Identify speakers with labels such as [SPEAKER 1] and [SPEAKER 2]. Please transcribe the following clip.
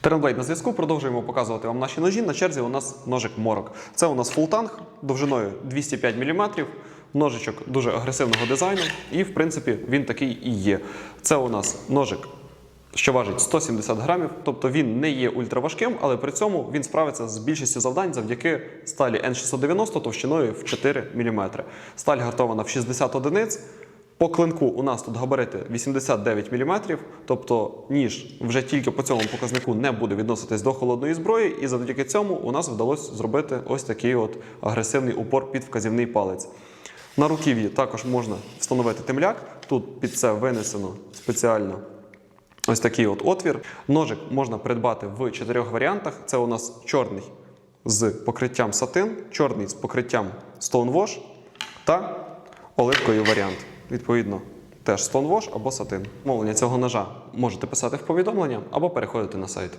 [SPEAKER 1] Теренблейд на зв'язку. Продовжуємо показувати вам наші ножі. На черзі у нас ножик Морок. Це у нас фултанг довжиною 205 мм. Ножичок дуже агресивного дизайну, і в принципі він такий і є. Це у нас ножик, що важить 170 грамів, тобто він не є ультраважким, але при цьому він справиться з більшістю завдань завдяки сталі N690 товщиною в 4 мм. Сталь гартована в 60 одиниць. По клинку у нас тут габарити 89 мм, тобто ніж вже тільки по цьому показнику не буде відноситись до холодної зброї, і завдяки цьому у нас вдалося зробити ось такий от агресивний упор під вказівний палець. На руків'ї також можна встановити темляк. Тут під це винесено спеціально ось такий от отвір. Ножик можна придбати в чотирьох варіантах. Це у нас чорний з покриттям сатин, чорний з покриттям Stonewash та оливковий варіант. Відповідно, теж Stonewash або сатин. Мовлення цього ножа можете писати в повідомлення або переходити на сайт.